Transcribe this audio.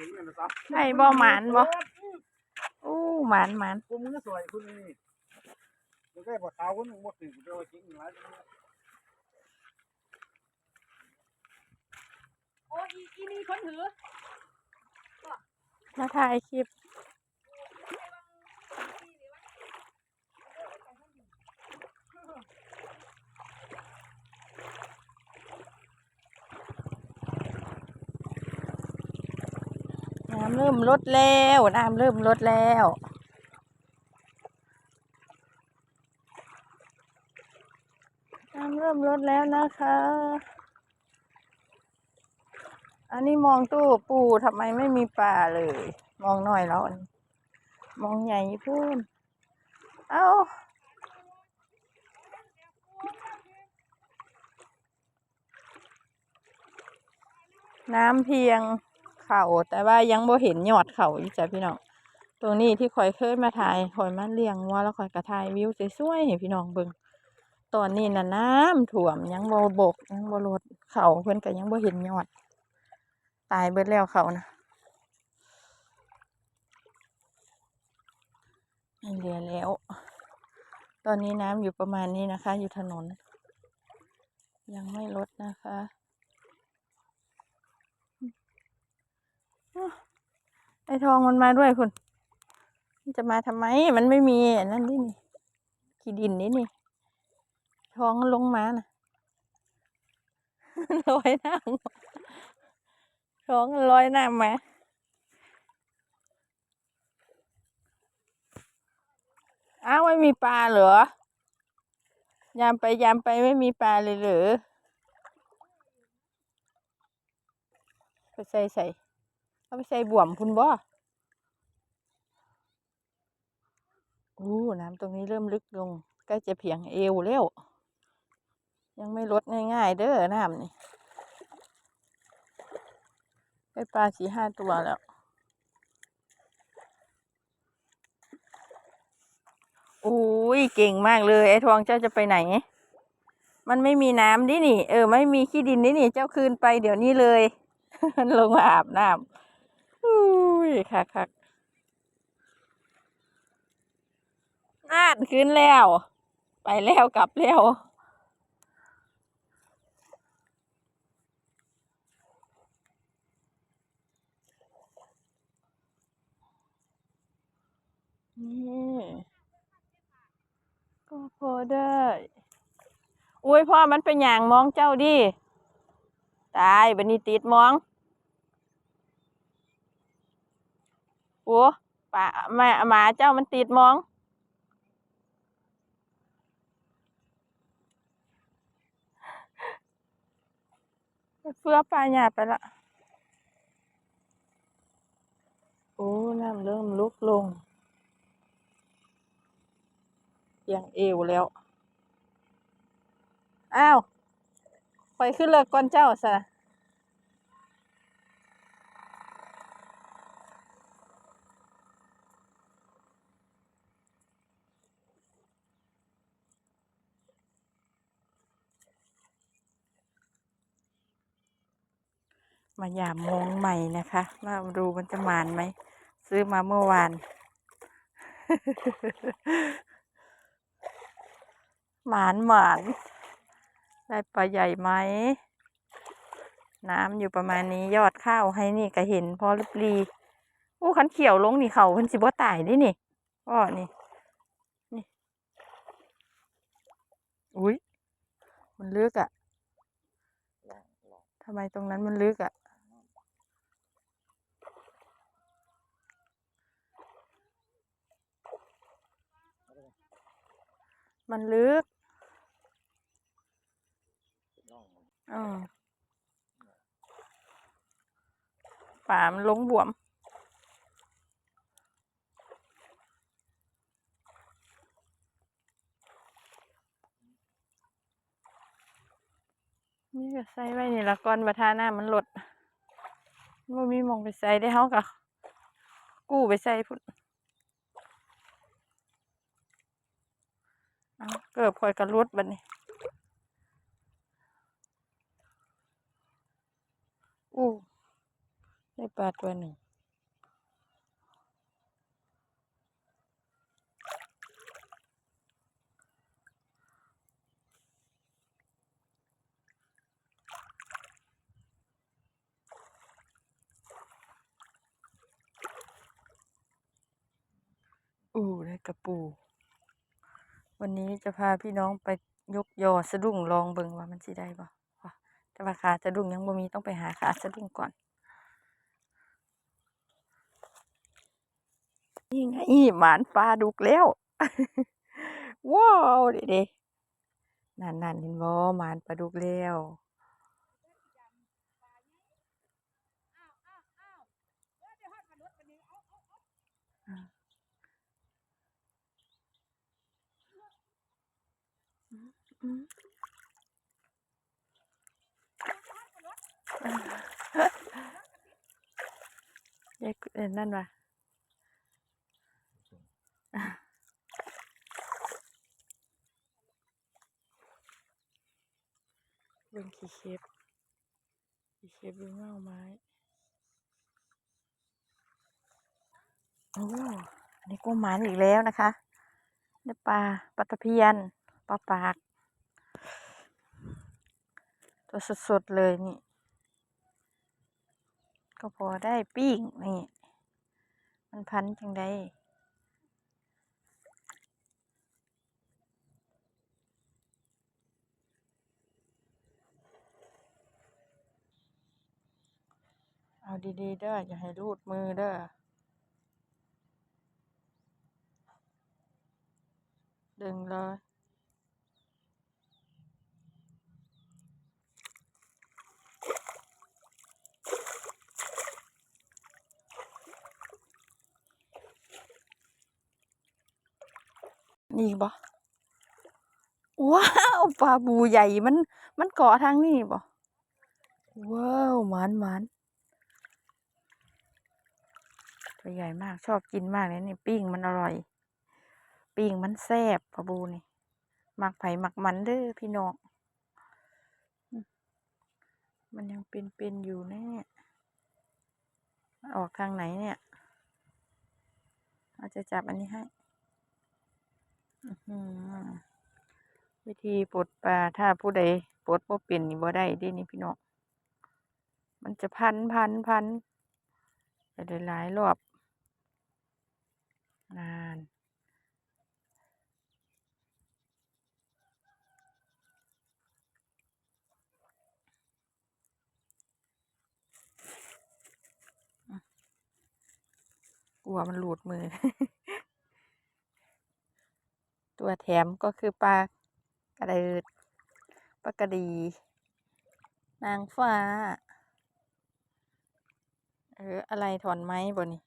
ถึงนั่นนะซับไอ้บ่หมานบ่อู้หมานหมานกูมึงก็สวยคุณนี่มันก็บอกเขาคุณมึงบ่ถึงกูจะว่าจริงหลายโอ้ยอีอีนี่คนถือมาถ่ายคลิป เริ่มลดแล้วน้ำเริ่มลดแล้วน้ำเริ่มลดแล้วนะคะ อันนี้มองตู้ปูทำไมไม่มีปลาเลย มองหน่อยแล้วอันมองใหญ่พูนเอาน้ำเพียง เข่าแต่ว่ายังบ่เห็นยอดเขาอีกจ้ะพี่น้องตรงนี้ที่คอยเคยมาถ่ายคอยมาเลี้ยงวัวแล้วคอยกระถ่ายวิวสวยๆให้พี่น้องเบิ่งตอนนี้น่ะน้ำท่วมยังบ่บกยังบ่ลดเขาเพิ่นก็ยังบ่เห็นยอด ตายเบิดแล้วเขานะเหลือแล้ว ตอนนี้น้ำอยู่ประมาณนี้นะคะ อยู่ถนน ยังไม่ลดนะคะอ้าว ไอทองมันมาด้วยคุณจะมาทำไม มันไม่มีนั่นนี่นี่ขี้ดินนี่นี่ ทองลงมาน่ะลอยหน้ำท้องลอยหน้ำมาอ้าวไม่มีปลาเหรอ ยามไปยามไปไม่มีปลาเลยหรือ ไปใส่ใส่ เอาไปใส่บ่วมพุ่นบ่อู้น้ำตรงนี้เริ่มลึกลงใกล้จะเพียงเอวแล้ว ยังไม่ลดง่ายๆเด้อน้ำนี่ได้ปลาสี่ห้าตัวแล้วอุ้ยเก่งมากเลยไอ้ทองเจ้าจะไปไหน มันไม่มีน้ำดินี่ เออ ไม่มีขี้ดินดินี่ เจ้าคืนไปเดี๋ยวนี้เลย ลงมาอาบน้ำ ยคักคักน่านคืนแล้ว ไปแล้วกลับแล้วนี่ก็พอได้ อุ้ยพ่อมันเป็นอย่างมองเจ้าดิ ตายบันนี้ติดมอง อ้ป่าแม่หมาเจ้ามันติดมอง เฟื่อปลาหยาไปละ โอ้ น้ำเริ่มลุกลงเพียงเอวแล้ว อ้าว ไปขึ้นเรือก่อนเจ้าสะ มายามมองใหม่นะคะว่าดูมันจะหมานไหม ซื้อมาเมื่อวาน หมานหมาน ได้ปลาใหญ่ไหม น้ำอยู่ประมาณนี้ยอดข้าวให้นี่ก็เห็นพอริบรีอู้ขันเขียวลงนี่เขาเพิ่นสิบ่ตายนี่นี่อ้อนี่ นี่ อุ้ยมันลึกอะ่ะทำไมตรงนั้นมันลึกอะ่ะ มันลึกอืมป่ามันลงบวม นี่ก็ใส่ไว้นี่ละก่อนบัทาหน้ามันหลดว่ามีหมองไปใส่ได้เฮากะกู้ไปใส่พุ่น เกิดพลอยกระรุดบันนี้อู้ได้ปลาตัวหนึ่งอู้ได้กระปู วันนี้จะพาพี่น้องไปยกยอสะดุ้งลองเบิ่งว่ามันสิได้บ่ว่าแต่ว่าขาสะดุ้งยังบ่มีต้องไปหาขาสะดุ้งก่อน นี่ไงหมานปลาดุกแล้ว ว้าวเด็ดๆนั่นนั่นเห็นบ่หมานปลาดุกแล้วอืม ยายเอ็นนั่นวะเบิ่งขี้เข็บขี้เข็บดูเงาไม้ โอ้อันนี้กุ้งหมานอีกแล้วนะคะ ได้ปลาปลาตะเพียน ปลาปาก ตัวสดๆเลยนี่ ก็พอได้ปิ้งนี่ มันพันจังได้เอาดีๆเด้ออย่าให้รูดมือเด้อดึงเลย นี่บ่ว้าวปลาบูใหญ่มัน มันเกาะทางนี้บ่ว้าวหมานหมานตัวใหญ่มากชอบกินมากเลยนี่ปิ้งมันอร่อย ปิ้งมันแซ่บปลาบูนี่หมักไผ่หมักมันเด้อพี่น้องมันยังเป็นๆอยู่แน่ออกทางไหนเนี่ย เราจะจับอันนี้ให้ วิธีปลดปลาถ้าผู้ใดปลดบ่เป็นนี่บ่ได้ด้นี่พี่น้องมันจะพันพันพันไปหลายรอบนานกลัวมันหลุดมือ ตัวแถมก็คือปลากระเดิดปลากระดี นางฟ้า เอออะไรถอนไม้บ่นี่